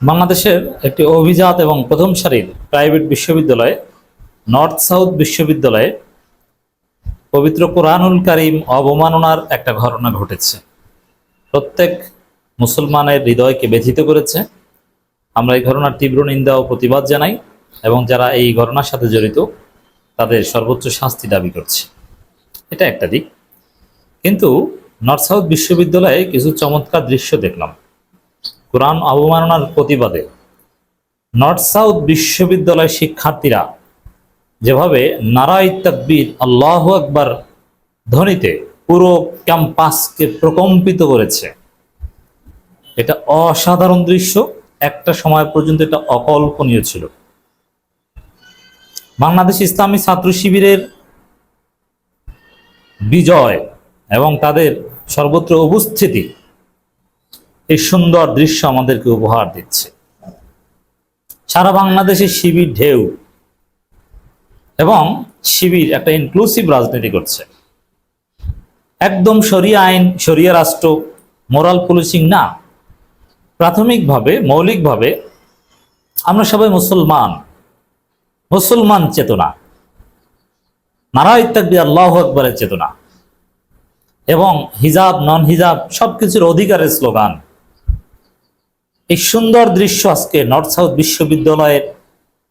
বাংলাদেশের একটি অভিজাত এবং প্রথম সারির প্রাইভেট বিশ্ববিদ্যালয়, নর্থ সাউথ বিশ্ববিদ্যালয়ে পবিত্র কোরআনুল কারিম অবমাননার একটা ঘটনা ঘটেছে। প্রত্যেক মুসলমানের হৃদয়কে ব্যথিত করেছে। আমরা এই ঘটনার তীব্র নিন্দা ও প্রতিবাদ জানাই এবং যারা এই ঘটনার সাথে জড়িত, তাদের সর্বোচ্চ শাস্তি দাবি করছে। এটা একটা দিক। কিন্তু নর্থ সাউথ বিশ্ববিদ্যালয়ে কিছু চমৎকার দৃশ্য দেখলাম। কোরআন অবমাননার প্রতিবাদে নর্থ সাউথ বিশ্ববিদ্যালয়ের শিক্ষার্থীরা যেভাবে নারাই তাকবীর, আল্লাহ আকবার ধ্বনিতে পুরো ক্যাম্পাসকে প্রকম্পিত করেছে। এটা অসাধারণ দৃশ্য, একটা সময় পর্যন্ত এটা অকল্পনীয় ছিল। বাংলাদেশ ইসলামী ছাত্র শিবিরের বিজয় এবং তাদের সর্বত্র উপস্থিতি এই সুন্দর দৃশ্য আমাদেরকে উপহার দিচ্ছে। সারা বাংলাদেশে শিবির ঢেউ এবং শিবির একটা ইনক্লুসিভ রাজনীতি করছে। একদম সরিয়া আইন সরিয়া রাষ্ট্র মোরাল পুলিশিং না। প্রাথমিকভাবে, মৌলিকভাবে আমরা সবাই মুসলমান। মুসলমান চেতনা। নারায় তাকবি আল্লাহ আকবরের চেতনা। এবং হিজাব নন হিজাব সবকিছুর অধিকারের স্লোগান। এই সুন্দর দৃশ্য আজকে নর্থ সাউথ বিশ্ববিদ্যালয়ের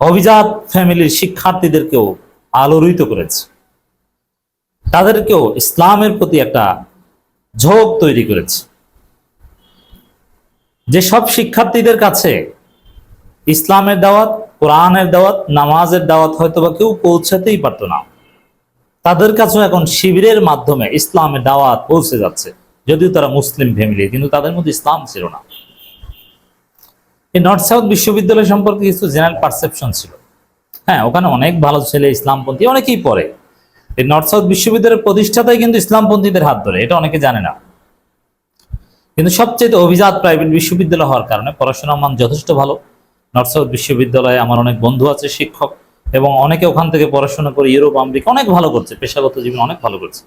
অভিজাত ফ্যামিলির শিক্ষার্থীদেরকেও আলোড়িত করেছে। তাদেরকেও ইসলামের প্রতি একটা ঝোঁক তৈরি করেছে। যে সব শিক্ষার্থীদের কাছে ইসলামের দাওয়াত, কোরআনের দাওয়াত, নামাজের দাওয়াত হয়তো বা কেউ পৌঁছাতেই পারত না, তাদের কাছেও এখন শিবিরের মাধ্যমে ইসলামের দাওয়াত পৌঁছে যাচ্ছে। যদিও তারা মুসলিম ফ্যামিলি, কিন্তু তাদের মধ্যে ইসলাম ছিল না। এই নর্থ সাউথ বিশ্ববিদ্যালয় সম্পর্কে কিছু জেনারেল পারসেপশন ছিল। হ্যাঁ ওখানে অনেক ভালো ছেলে ইসলামপন্থী, অনেকেই পড়ে। এই নর্থ সাউথ বিশ্ববিদ্যালয়ের প্রতিষ্ঠাতাই কিন্তু ইসলামপন্থীদের হাত ধরে, এটা অনেকে জানে না। কিন্তু সবচেয়ে অভিজাত প্রাইভেট বিশ্ববিদ্যালয় হওয়ার কারণে পড়াশোনার মান যথেষ্ট ভালো। নর্থ সাউথ বিশ্ববিদ্যালয়ে আমার অনেক বন্ধু আছে শিক্ষক, এবং অনেকে ওখান থেকে পড়াশোনা করে ইউরোপ, আমেরিকা অনেক ভালো করছে, পেশাগত জীবন অনেক ভালো করছে।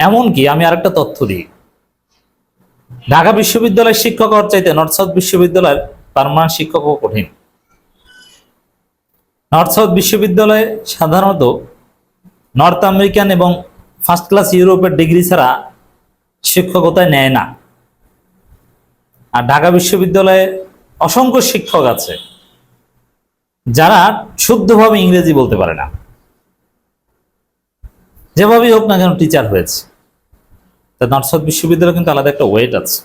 এমনকি আমি আরেকটা তথ্য দিই ঢাকা বিশ্ববিদ্যালয়ের শিক্ষক হওয়ার চাইতে নর্থ সাউথ বিশ্ববিদ্যালয়ের পারমানেন্ট শিক্ষকও কঠিন। নর্থ সাউথ বিশ্ববিদ্যালয়ে সাধারণত নর্থ আমেরিকান এবং ফার্স্ট ক্লাস ইউরোপের ডিগ্রি ছাড়া শিক্ষকতায় নেয় না। আর ঢাকা বিশ্ববিদ্যালয়ে অসংখ্য শিক্ষক আছে, যারা শুদ্ধভাবে ইংরেজি বলতে পারে না। যেভাবেই হোক না কেন টিচার হয়েছে। তা নর্থ সাউথ বিশ্ববিদ্যালয় কিন্তু আলাদা একটা ওয়েট আছে।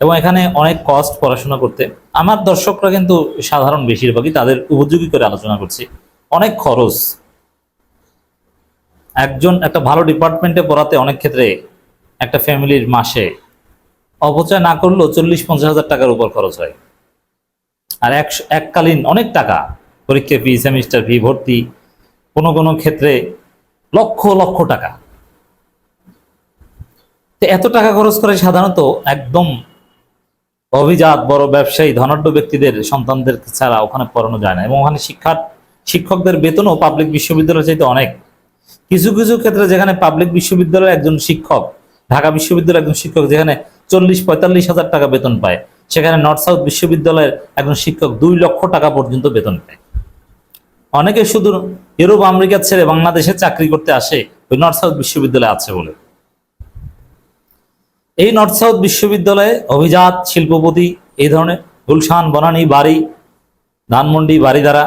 এবং এখানে অনেক কস্ট পড়াশোনা করতে। আমার দর্শকরা কিন্তু সাধারণ বেশিরভাগই তাদের উপযোগী করে আলোচনা করছি। অনেক খরচ। একজন একটা ভালো ডিপার্টমেন্টে পড়াতে অনেক ক্ষেত্রে একটা ফ্যামিলির মাসে অপচয় না করলেও চল্লিশ পঞ্চাশ হাজার টাকার উপর খরচ হয়। আর এক এককালীন অনেক টাকা, পরীক্ষা ফি সেমিস্টার ফি ভর্তি, কোনো কোনো ক্ষেত্রে লক্ষ লক্ষ টাকা। তো এত টাকা খরচ করে সাধারণত একদম অভিজাত বড় ব্যবসায়ী, ধনাঢ্য ব্যক্তিদের, সন্তানদের ছাড়া ওখানে পড়ানো যায় না। এবং ওখানে শিক্ষার, শিক্ষকদের বেতনও পাবলিক বিশ্ববিদ্যালয় চাইতে অনেক। কিছু কিছু ক্ষেত্রে যেখানে পাবলিক বিশ্ববিদ্যালয়ের একজন শিক্ষক, ঢাকা বিশ্ববিদ্যালয়ের একজন শিক্ষক যেখানে চল্লিশ, পঁয়তাল্লিশ হাজার টাকা বেতন পায়, সেখানে নর্থ সাউথ বিশ্ববিদ্যালয়ের একজন শিক্ষক দুই লক্ষ টাকা পর্যন্ত বেতন পায়। অনেকে শুধু ইউরোপ, আমেরিকা ছেড়ে বাংলাদেশে চাকরি করতে আসে, ওই নর্থ সাউথ বিশ্ববিদ্যালয়ে আছে বলে। এই নর্থ সাউথ বিশ্ববিদ্যালয়ে অভিজাত শিল্পপতি এই ধরনের গুলশান, বনানী, বাড়ি, ধানমন্ডি বাড়ি দ্বারা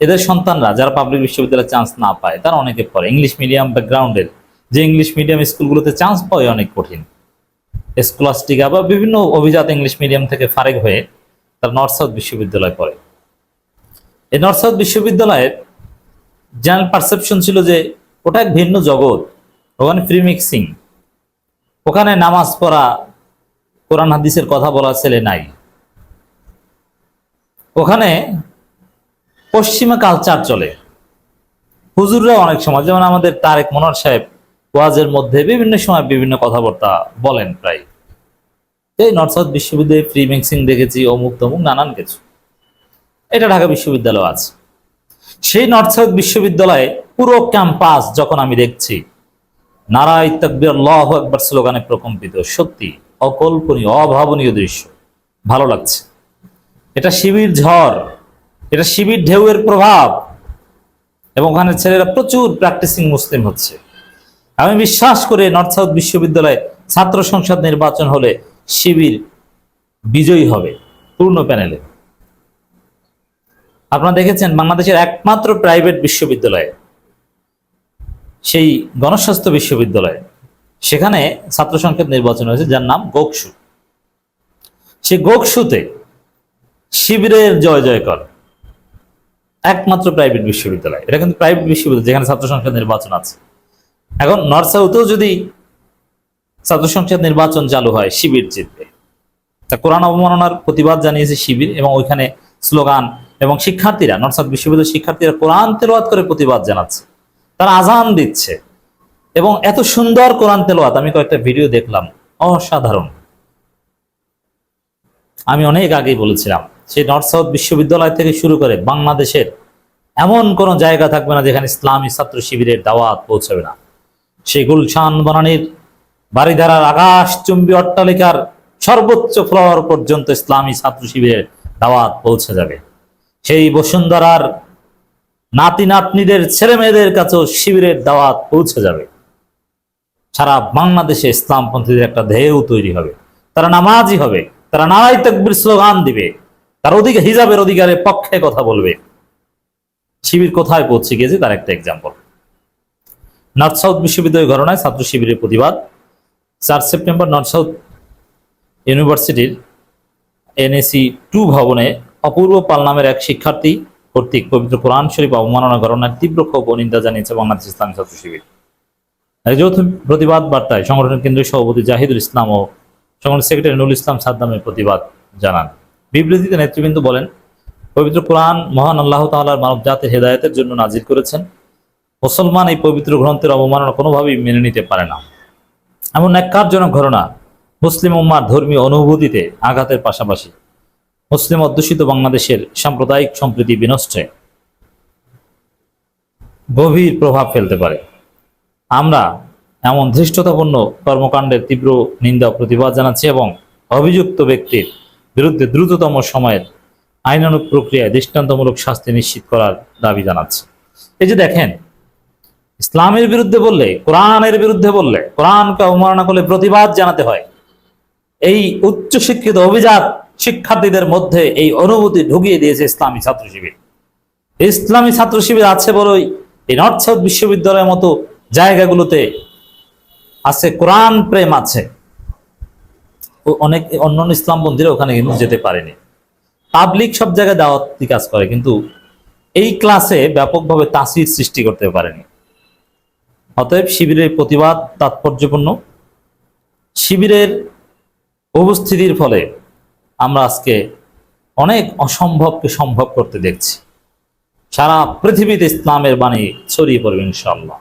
এদের সন্তানরা যারা পাবলিক বিশ্ববিদ্যালয়ে চান্স না পায়, তারা অনেকে পড়ে। ইংলিশ মিডিয়াম ব্যাকগ্রাউন্ডের যে ইংলিশ মিডিয়াম স্কুলগুলোতে চান্স পাওয়া অনেক কঠিন। স্কলাস্টিকা বা বিভিন্ন অভিজাত ইংলিশ মিডিয়াম থেকে ফারেক হয়ে তার নর্থ সাউথ বিশ্ববিদ্যালয়ে পড়ে। এই নর্থ সাউথ বিশ্ববিদ্যালয়ের জেনারেল পারসেপশন ছিল যে ওটা এক ভিন্ন জগৎ। ওখানে ফ্রি মিক্সিং ওখানে নামাজ পড়া কোরআন হাদিসের কথা বলা ছেলে নাই। ওখানে পশ্চিমা কালচার চলে। হুজুররা অনেক সময়, যেমন আমাদের তারেক মনোয়ার সাহেব ওয়াজের মধ্যে বিভিন্ন সময় বিভিন্ন কথাবার্তা বলেন প্রায়। এই নর্থ সাউথ বিশ্ববিদ্যালয়ে ফ্রি মিক্সিং দেখেছি, অমুক তমুক, নানান কিছু। এটা ঢাকা বিশ্ববিদ্যালয় আছে। সেই নর্থ সাউথ বিশ্ববিদ্যালয়ে পুরো ক্যাম্পাস যখন আমি দেখছি নারায় তকবির, আল্লাহ একবার স্লোগানে প্রকম্পিত। সত্যি, অকল্পনীয়, অভাবনীয় দৃশ্য। ভালো লাগছে। এটা শিবির ঝড়, এটা শিবির ঢেউয়ের প্রভাব, এবং ওখানে ছেলেরা প্রচুর প্র্যাকটিসিং মুসলিম হচ্ছে। আমি বিশ্বাস করে নর্থ সাউথ বিশ্ববিদ্যালয়ে ছাত্র সংসদ নির্বাচন হলে শিবির বিজয়ী হবে, পূর্ণ প্যানেলে। আপনারা দেখেছেন, বাংলাদেশের একমাত্র প্রাইভেট বিশ্ববিদ্যালয়ে সেই গণস্বাস্থ্য বিশ্ববিদ্যালয়ে। সেখানে ছাত্র সংসদ নির্বাচন হয়েছে, যার নাম গোকসু। সেই গোকসুতে শিবিরের জয় জয়কর একমাত্র প্রাইভেট বিশ্ববিদ্যালয়। এটা কিন্তু প্রাইভেট বিশ্ববিদ্যালয়, যেখানে ছাত্র সংসদ নির্বাচন আছে। এখন নর্থ সাউথেও যদি ছাত্র সংসদ নির্বাচন চালু হয়, শিবির জিতবে। তা কোরআন অবমাননার প্রতিবাদ জানিয়েছে শিবির এবং ওইখানে স্লোগান এবং শিক্ষার্থীরা নর্থ সাউথ বিশ্ববিদ্যালয়ের শিক্ষার্থীরা কোরআন তেলাওয়াত করে প্রতিবাদ জানাচ্ছে। তারা আজান দিচ্ছে। এবং এত সুন্দর কোরআন তেলাওয়াত, আমি কয়েকটা ভিডিও দেখলাম, অসাধারণ। আমি অনেক আগেই বলেছিলাম, সেই নর্থ সাউথ বিশ্ববিদ্যালয় থেকে শুরু করে বাংলাদেশের এমন কোনো জায়গা থাকবে না যেখানে ইসলামী ছাত্র শিবিরের দাওয়াত পৌঁছাবে না। সেই গুলশান বনানীর বাড়িধারার আকাশ চুম্বী অট্টালিকার সর্বোচ্চ ফ্লোর পর্যন্ত ইসলামী ছাত্র শিবিরের দাওয়াত পৌঁছে যাবে। সেই বসুন্ধরার নাতি নাতনিদের, ছেলে মেয়েদের কাছেও শিবিরের দাওয়াত পৌঁছে যাবে। সারা বাংলাদেশে ইসলামপন্থীদের একটা ঢেউ তৈরি হবে। তারা নামাজি হবে। তারা নারাই তকবির স্লোগান দিবে। তার অধিকার হিজাবের অধিকারের পক্ষে কথা বলবে। শিবির কোথায় পৌঁছে গিয়েছে তার একটা এক্সাম্পল নর্থ সাউথ বিশ্ববিদ্যালয় ঘটনায় ছাত্র শিবিরের প্রতিবাদ। চার সেপ্টেম্বর নর্থ সাউথ ইউনিভার্সিটির এনএসি টু ভবনে অপূর্ব পাল নামের এক শিক্ষার্থী কর্তৃক পবিত্র কোরআন শরীফ অবমাননা ঘটনার তীব্র ক্ষোভ ও নিন্দা জানিয়েছে বাংলাদেশ ইসলামী ছাত্র শিবির। যৌথ প্রতিবাদ বার্তায় সংগঠনের কেন্দ্রীয় সভাপতি জাহিদুল ইসলাম ও সংগঠন সেক্রেটারি নুরুল ইসলাম সাদ্দামের প্রতিবাদ জানান। বিবৃতিতে নেতৃবৃন্দ বলেন, পবিত্র কোরআন মহান আল্লাহ তাআলার মানব জাতির হেদায়েতের জন্য নাজির করেছেন। মুসলমান এই পবিত্র গ্রন্থের অবমাননা কোনোভাবেই মেনে নিতে পারে না। এমন ন্যাক্কারজনক ঘটনা মুসলিম উম্মার ধর্মীয় অনুভূতিতে আঘাতের পাশাপাশি মুসলিম অধ্যুষিত বাংলাদেশের সাম্প্রদায়িক সম্প্রীতি বিনষ্টে। গভীর প্রভাব ফেলতে পারে। আমরা এমন ধৃষ্টতাপূর্ণ কর্মকাণ্ডের তীব্র নিন্দা প্রতিবাদ জানাচ্ছি এবং অভিযুক্ত ব্যক্তির বিরুদ্ধে দ্রুততম সময়ের আইনানুগ প্রক্রিয়ায় দৃষ্টান্তমূলক শাস্তি নিশ্চিত করার দাবি জানাচ্ছি। এই যে দেখেন, ইসলামের বিরুদ্ধে বললে, কোরআনের বিরুদ্ধে বললে, কোরআনকে অবমাননা করলে প্রতিবাদ জানাতে হয়। এই উচ্চ শিক্ষিত অভিজাত শিক্ষার্থীদের মধ্যে এই অনুভূতি ঢুকিয়ে দিয়েছে ইসলামী ছাত্র শিবির ইসলামী ছাত্র শিবির আছে বলেই এই নর্থ সাউথ বিশ্ববিদ্যালয়ের মতো জায়গাগুলোতে আছে, কোরআন প্রেম আছে। অনেক অন্যান্য ইসলামপন্থীরা ওখানে কিন্তু যেতে পারেনি। পাবলিক সব জায়গায় দাওয়াতি কাজ করে, কিন্তু এই ক্লাসে ব্যাপকভাবে তাসির সৃষ্টি করতে পারেনি। অতএব শিবিরের প্রতিবাদ তাৎপর্যপূর্ণ। শিবিরের উপস্থিতির ফলে আমরা আজকে অনেক অসম্ভবকে সম্ভব করতে দেখছি। সারা পৃথিবীতে ইসলামের বাণী ছড়িয়ে পড়বে ইনশাআল্লাহ।